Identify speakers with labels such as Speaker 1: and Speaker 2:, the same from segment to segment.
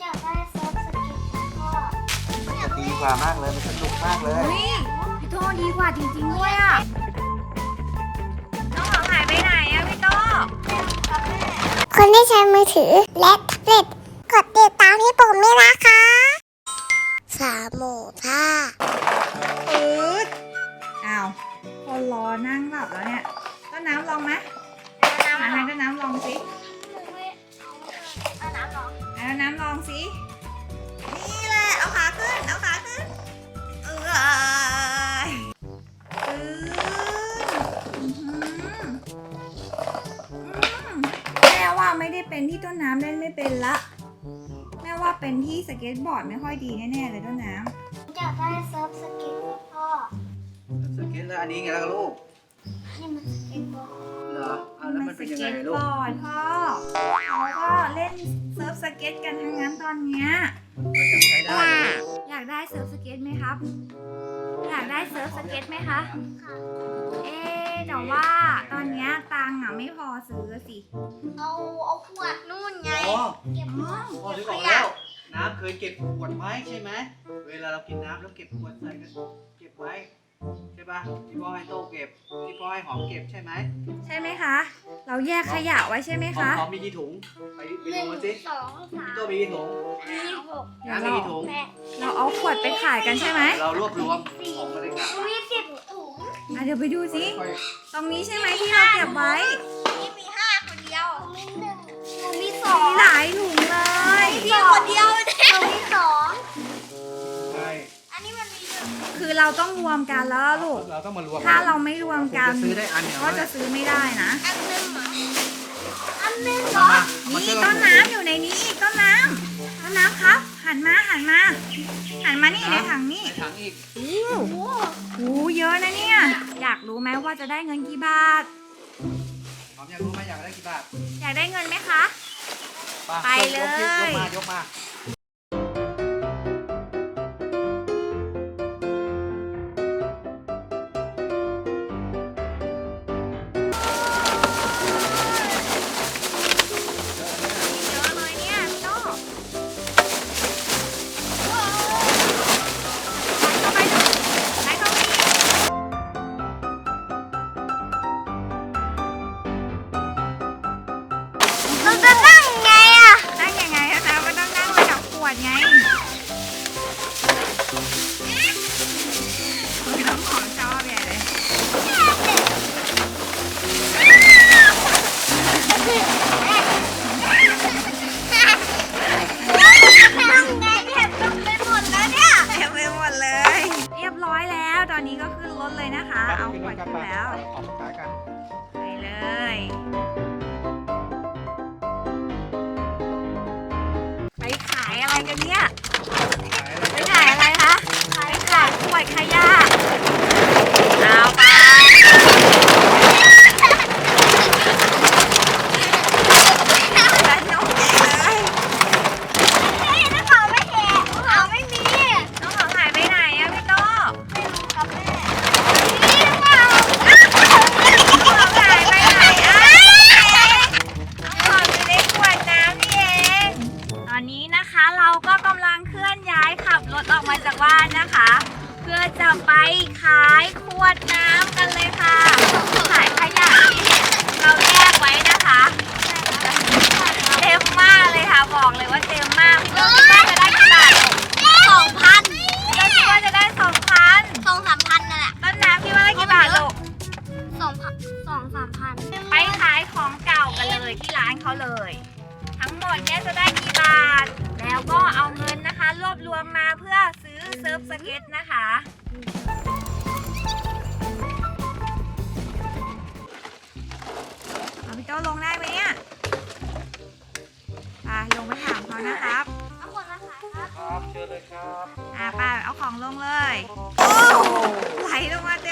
Speaker 1: อยากได้เซิร์ฟสเก็ตพ่อ
Speaker 2: มันจะดีกว่ามากเลย มันสนุกมากเลย
Speaker 3: เฮ้ยพี่โตดีกว่าจริงๆด้วยอะน้องหอมหายไปไหนอะพี่โต
Speaker 1: คนที่ใช้มือถือและแท็บเล็ตกดติดตามพี่ปุ่มด้วยนะคะ สามหมูท่า
Speaker 3: ปืดอ้าวคนรอนั่งหลับแล้วเนี่ยต้นน้ำลองไหมมาให้ต้นน้ำลองสิ เอาน้ำลองสิ นี่แหละ เอาขาขึ้น เอาขาขึ้น เออปืดอื้อหืออืมแม่ว่าไม่ได้เป็นที่ต้นน้ำเล่นไม่เป็นละ แม่ว่าเป็นที่สเก็ตบอร์ดไม่ค่อยดีแน่ๆเลยต้นน้ำ
Speaker 1: อยากได้เซิร์ฟสเก็ตพ่อ
Speaker 2: สเก็ตแล้วอันนี้ไงล่ะลูก
Speaker 1: นี่มันสเก็ตบอร์ด
Speaker 2: เหรอเอาแล้วมันเป็นยังไง
Speaker 3: สก็ต
Speaker 2: ลู
Speaker 3: บ
Speaker 2: ก
Speaker 3: อร์ดพ่อเขาก็เล่นเซิร์ฟสเก็ตกันทั้งนั้นตอนเนี้ย
Speaker 2: มันยังใช้ได้เลย
Speaker 3: อยากได้เซิร์ฟสเก็ตไหมครับ อยากได้เซิร์ฟสเก็ตไหมคะ เอ๊ะแต่ว่าตอนเนี้ยตังค์อะไม่พอซื้อสิ
Speaker 1: เอาเอาขวดนู่นไง
Speaker 2: อ๋อ
Speaker 1: เก็บ
Speaker 3: อ๋อ
Speaker 2: พ่อนึกออกแล้ว น้ำเคยเก็บขวดไว้ใช่ไหม เวลาเรากินน้ำแล้วเก็บขวดใส่กันเก็บไว้ ใช่ปะที่พ่อให้โต้เก็บที่พ่อให้หอมเก็บใช่ไหม
Speaker 3: ใช่ไหมคะ เราแยกขยะไว้ใช่ไหม
Speaker 2: หอม
Speaker 3: คะ
Speaker 2: หอมมีกี่ถุงไปไป
Speaker 1: หนึ่
Speaker 2: ดู
Speaker 1: ง
Speaker 2: มาสิ
Speaker 1: สองสาม
Speaker 2: พี่โต้มีกี่ถุง
Speaker 1: สี่หก
Speaker 3: เดี๋ยว
Speaker 2: น้ำมี
Speaker 3: เรา
Speaker 2: กี่ถุง
Speaker 1: แปด
Speaker 3: เราเอาขวดไปขายกันใช่ไหม
Speaker 2: เรารวบรวมของมาเลยกัน
Speaker 1: มีสิบถุง
Speaker 3: อะเดี๋ยวไปดูสิ
Speaker 2: ค่อย
Speaker 3: ตรงนี้ใช่ไหมที่เราเก็บไว้
Speaker 1: นี่มีห้าคนเดียวมีหนึ่งหนูมีสอ
Speaker 3: มี
Speaker 1: ง
Speaker 3: หลายถุงเลย
Speaker 1: มีคนเดียวหนูมีสอง
Speaker 3: คือเราต้องรวมกันแล้วลูก
Speaker 2: เราต้องมารวม
Speaker 3: ถ้าเราไม่รวมกัน
Speaker 2: จะซื้อได้อันเนี่ย
Speaker 3: ก็จะซื้อไม่ได้นะ
Speaker 1: อันหนึ่งเหรออันหนึ่งเหร
Speaker 2: มา
Speaker 1: อ
Speaker 2: มามา
Speaker 3: นี่
Speaker 2: ช่วย
Speaker 3: ต้
Speaker 2: กัน
Speaker 3: นน้ำอยู่ในนี้อีกต้นน้ำต้นน้ำครับ หันมาหันมา หันมานี่ในถังนี่
Speaker 2: ในถังอีก
Speaker 3: โอ้โหเยอะนะเนี่ย อยากรู้ไหมว่าจะได้เงินกี่บาท
Speaker 2: หอมอยากรู้ไหมอยากได้กี่บาท
Speaker 3: อยากได้เงินไหมคะ ไปเลย
Speaker 2: กยกมายกมา
Speaker 3: เรา
Speaker 1: จะนั่งไงอะ
Speaker 3: นั่งยังไงอะนะมันต้องนั่งระดับขวดไงน้ำหอมชอบใหญ่เลย
Speaker 1: นั่งไงเห็นตรงไปหมดแล้วเนี่ย
Speaker 3: เต็มไปหมดเลย เรียบร้อยแล้ว ตอนนี้ก็ขึ้นรถเลยนะคะ เอาขวดขึ้นแล้ว
Speaker 2: ออกขายกัน
Speaker 3: ไปเลย ขาย ไปขายขวดน้ำกันเลยค่ะ ขายขยะที่เราแยกไว้นะคะเต็มมากเลยค่ะ บอกเลยว่าเต็มมากพี่ต้นคิดว่าจะได้กี่บาท
Speaker 1: สองพัน
Speaker 3: พี่ต้นคิดว่าจะได้สองพัน
Speaker 1: สองสามพันนั่นแหละ
Speaker 3: ต้นน้ำคิดว่าได้กี่บาทลูก
Speaker 1: สองพันสองสามพัน
Speaker 3: ไปขายของเก่ากันเลยที่ร้านเขาเลย ทั้งหมดเนี่ยจะได้กี่บาท แล้วก็เอาเงินนะคะ รวบรวมมาเพื่อซื้อ เซิร์ฟสเก็ตนะคะ เอาพี่โต้ลงได้ไหมเนี่ยอะลงไปถามเขานะครับ
Speaker 1: เอาขวดมาขายครับ
Speaker 2: ครับ เชิญเลยครับ
Speaker 3: อะไป้าเอาของลงเลย โอ้ไหลลงมาเต็ม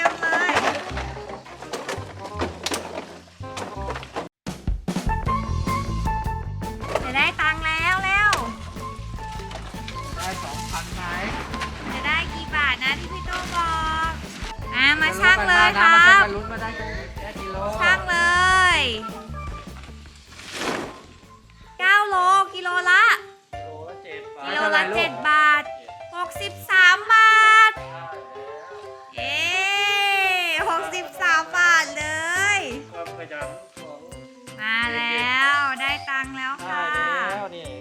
Speaker 3: กิโล
Speaker 2: ละเจ็ด
Speaker 3: บาทหกสิบสามบาท เย้หกสิบสามบาทเลย
Speaker 4: ความขยันของ
Speaker 3: มาแล้วได้ตังค์แล้ว
Speaker 4: ได้
Speaker 3: ค่ะ
Speaker 4: แล้วนี่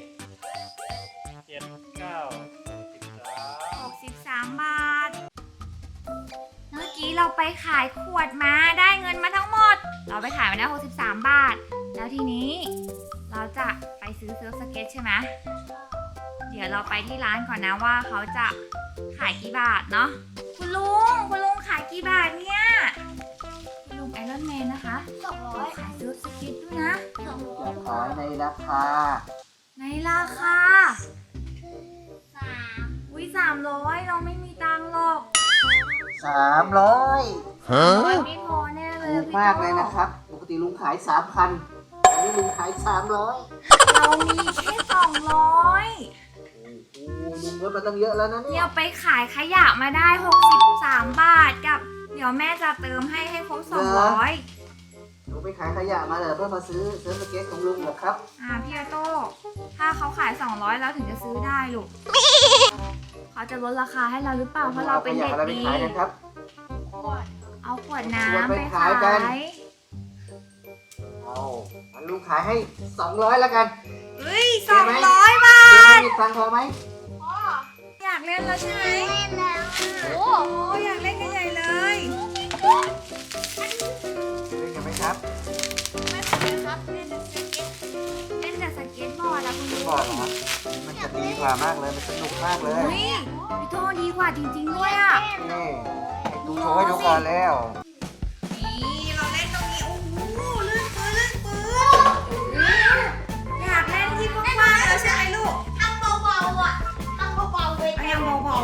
Speaker 4: เจ็ดเก้าสิบสาม
Speaker 3: 63 บาท เมื่อกี้เราไปขายขวดมาได้เงินมาทั้งหมด เราไปขายมาได้63 บาท แล้วทีนี้เราจะไปซื้อเซิร์ฟสเก็ตใช่ไหม เดี๋ยวเราไปที่ร้านก่อนนะว่าเขาจะขายกี่บาทเนาะคุณลุงคุณลุงขายกี่บาทเนี่ยคุณลุงไอรอนแมนนะคะ
Speaker 1: สองร้อย
Speaker 3: ขายเซิร์ฟสเก็ตด้วยนะ
Speaker 1: สองร้อ
Speaker 2: อยยากขายในราคา
Speaker 3: ในราคา
Speaker 1: สาม
Speaker 3: อุ้ยสามร้อยเราไม่มีตังค์หรอก
Speaker 2: สามร้อย
Speaker 3: ร้อยไม่พอแน่เลย
Speaker 2: ถูก
Speaker 3: พี่
Speaker 2: มาก
Speaker 3: โต้
Speaker 2: เลยนะครับ ปกติลุงขายสามพันอันนี้ลุงขายสามร้อย
Speaker 3: เรามีแค่สองร้อย
Speaker 2: โอ้โหลุงลดมาตั้งเยอะแล้วนะเนี่
Speaker 3: เดี๋
Speaker 2: ย
Speaker 3: ยวไปขายขยะมาได้ 63 บาทกับ เดี๋ยวแม่จะเติมให้ให้ครบ200
Speaker 2: ลุงไปขายขยะมาเหรอเพื่อมาซื้อเซิร์ฟสเก็ตของลุงเหรอครับ
Speaker 3: อ่าพี่ออโต้ถ้าเขาขาย 200 แล้วถึงจะซื้อได้ลูกเขาจะลดราคาให้เราหรือเปล่าเพราะเราเป็นเด็ก
Speaker 2: อขยะอะไรไป
Speaker 3: ดี
Speaker 2: ขายกันครับ
Speaker 3: เอาขวด
Speaker 2: ชวน
Speaker 3: น้ำ
Speaker 2: ไป
Speaker 3: ไป
Speaker 2: ขา
Speaker 3: ขาย
Speaker 2: กัน
Speaker 3: ย
Speaker 2: เอางั้นลุงขายให้สองร้อยแล้วกัน
Speaker 3: เฮ้ย
Speaker 2: เดี๋ พอไหม
Speaker 3: อยากเล่นแล้วใช่ไหม
Speaker 1: เล่นแล้ว
Speaker 3: โอ้อยากเล่นกันใหญ่เลย
Speaker 2: เล่นกันไหมครับ
Speaker 3: ไม่เป็นไรครับเล่นแต่สเก็ตเล่นแต่สเก็ตบอร์ดอะคุณ
Speaker 2: ไม่
Speaker 3: ลุง
Speaker 2: บอกเหรอมันจะดีกว่ามากเลยมันสนุกมากเลย
Speaker 3: เฮ้ยพี่โตดีกว่าจริงๆด้วยอะ
Speaker 2: นี่ให้ดูโช
Speaker 3: ว์
Speaker 1: ให้
Speaker 3: ดูก่อน
Speaker 2: แล้ว เบา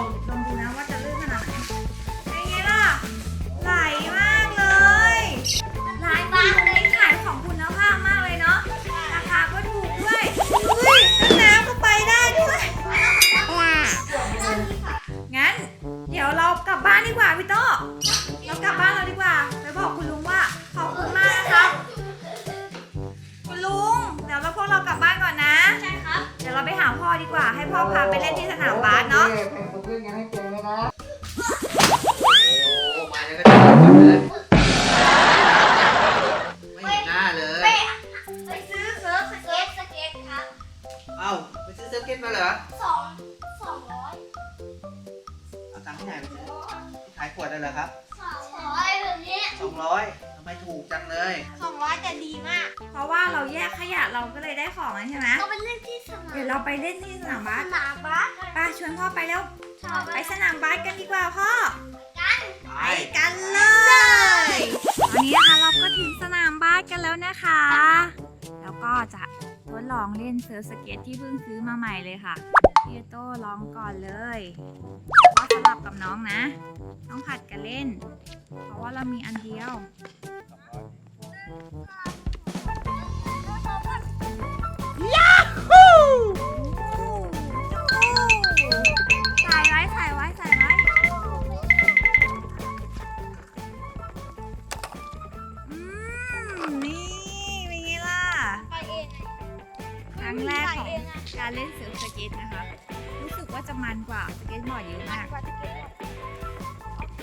Speaker 1: ส
Speaker 2: นาม
Speaker 3: บา
Speaker 1: ส
Speaker 3: ส
Speaker 1: นามบาส
Speaker 3: ไป้าชวนพ่อไปแล้ว
Speaker 1: ชอบ
Speaker 3: ไปสนามบาสกันดีกว่าพ่อ
Speaker 1: กัน
Speaker 2: ไป
Speaker 3: ไปกันเลยตอนนี้นะคะเราก็ถึงสนามบาสกันแล้วนะคะ แล้วก็จะทดลองเล่นเซิร์ฟสเก็ตที่เพิ่งซื้อมาใหม่เลยค่ะพี่โต้ลองก่อนเลยก็สลับกับน้องนะ ต้องผัดกันเล่น เพราะว่าเรามีอันเดียว ว่าจะมันกว่าสเก็ตบอร์ดเยอะมาก
Speaker 1: กว่าสเก็ตโอเค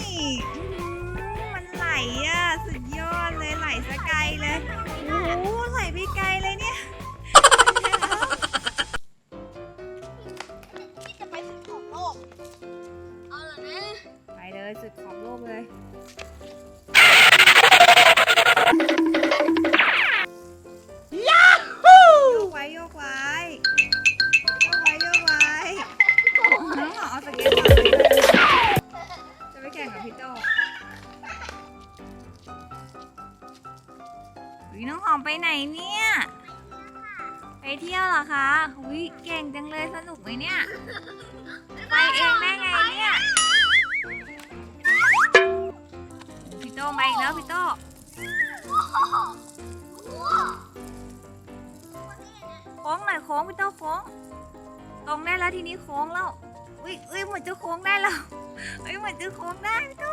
Speaker 3: นี่อื้อหือมันไหลอะ สุดยอดเลยไหลสกไกลเลยโอ้โหไหลไปไกลเลยเนี่ย
Speaker 1: ที่จะไปสุดของโลก เอาเหรอนะ
Speaker 3: ไปเลยสุดขอบโลกเลยย น้องหอมไปไหนเนี่ย ไปเที่ยวเหรอคะอุ้ยเก่งจังเลยสนุกไหมเนี่ย ไปเองได้ไงเนี่ย พี่โตมาอีกแล้วพี่โตโค้งหน่อยโค้งพี่โตโค้ง ตรงได้แล้วทีนี้โค้งแล้ว อุ้ยอุ้ยเหมือนจะโค้งได้แล้วอุ้ยเหมือนจะโค้งได้พี่โต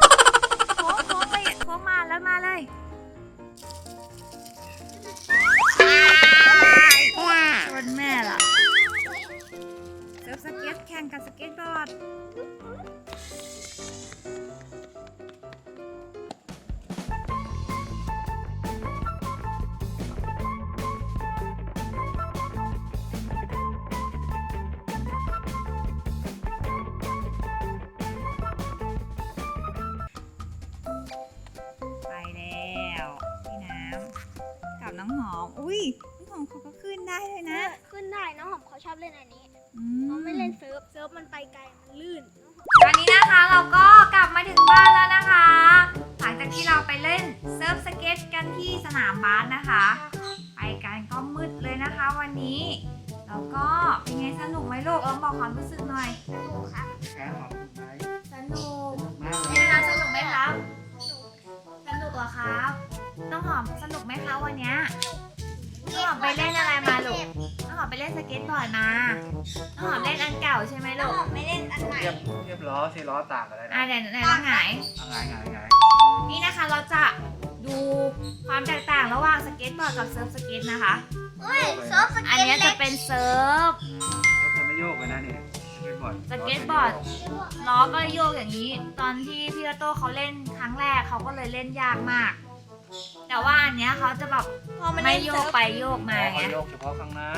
Speaker 3: มอุ้ยพี่หอมเขาก็ขึ้นได้เลยนะ
Speaker 1: ขึ้นได้น้องหอมเขาชอบเล่นอันนี้
Speaker 3: อื
Speaker 1: น้องไม่เล่นเซิร์ฟเซิร์ฟมันไปไกลมันลื่น
Speaker 3: ตอนนี้นะคะเราก็กลับมาถึงบ้านแล้วนะคะ หลังจากที่เราไปเล่นเซิร์ฟสเก็ตกันที่สนามบาสนะคะ ไปกันก็มืดเลยนะคะวันนี้ แล้วก็เป็นไงสนุกไหมลูกเออบอกความรู้สึกหน่อย
Speaker 1: สนุกครับ
Speaker 2: แค่หอมไหม
Speaker 3: สนุก
Speaker 2: มากเล
Speaker 3: นี่
Speaker 2: ย
Speaker 3: นะสนุกไหมครับ สนุกเหรอครับน้องหอมสนุกไหมคะวันเนี้ย น้องหอมไปเล่นอะไรมาลูกน้องหอมไปเล่นสเก็ตบอร์ดมาน้องหอมเล่นอันเก่าใช่ไหม
Speaker 1: น้
Speaker 3: ลู
Speaker 1: อง
Speaker 3: ก
Speaker 1: หอมไม่เล่นอันใหม่
Speaker 2: เทียบเทียบล้อสิล้อต่างกันเลย
Speaker 3: อ่า
Speaker 2: นะ
Speaker 3: ไหนไหนลองหงาย
Speaker 2: เอาไงไงไง
Speaker 3: นี่นะคะเราจะดูความแตกต่างระหว่างสเก็ตบอร์ดกับเซิร์ฟสเก็ตนะคะ
Speaker 1: เฮ้ยเซิร์ฟส
Speaker 3: อัน
Speaker 1: เก็ต
Speaker 3: เนี้ย
Speaker 1: เล็
Speaker 3: จะ
Speaker 1: ก
Speaker 3: เป็นเซิร์ฟ
Speaker 2: ยกจะไม่โยกเลยนะเนี่ยสเก็ตบอร์ด
Speaker 3: สเก็ตบอร์ด ล้อก็โยกอย่างนี้ ตอนที่พี่โตเขาเล่นครั้งแรกเขาก็เลยเล่นยากมาก แต่ว่าอันเนี้ยเขาจะแบบ
Speaker 1: พอมา
Speaker 3: ไม่
Speaker 1: เล่น
Speaker 3: โย
Speaker 1: เซิ
Speaker 3: ก
Speaker 1: ร์ฟ
Speaker 3: ไปโยกมาไง
Speaker 2: เขาโยกเฉพาะข้างหน้า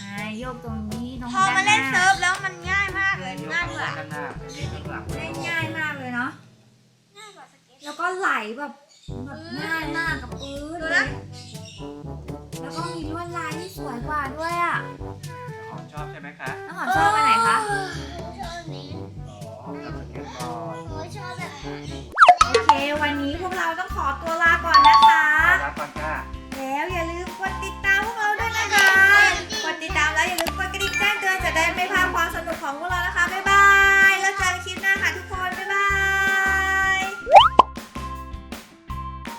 Speaker 3: อ่าโยกตรงนี้ตรง
Speaker 1: พอด้ามาเล่นเซิร์ฟแล้วมันง่ายมากเลยง่ายก
Speaker 2: เล่
Speaker 3: เล่นง่ายมากเลยเนาะแล้วก็ไหลแบบง่ายมากกับปื้นเลยแล้วก็มีลวดลายที่สวยกว่าด้วยอะข
Speaker 2: องชอบใช่ไหมคะ
Speaker 3: น้องหอมชอบไหม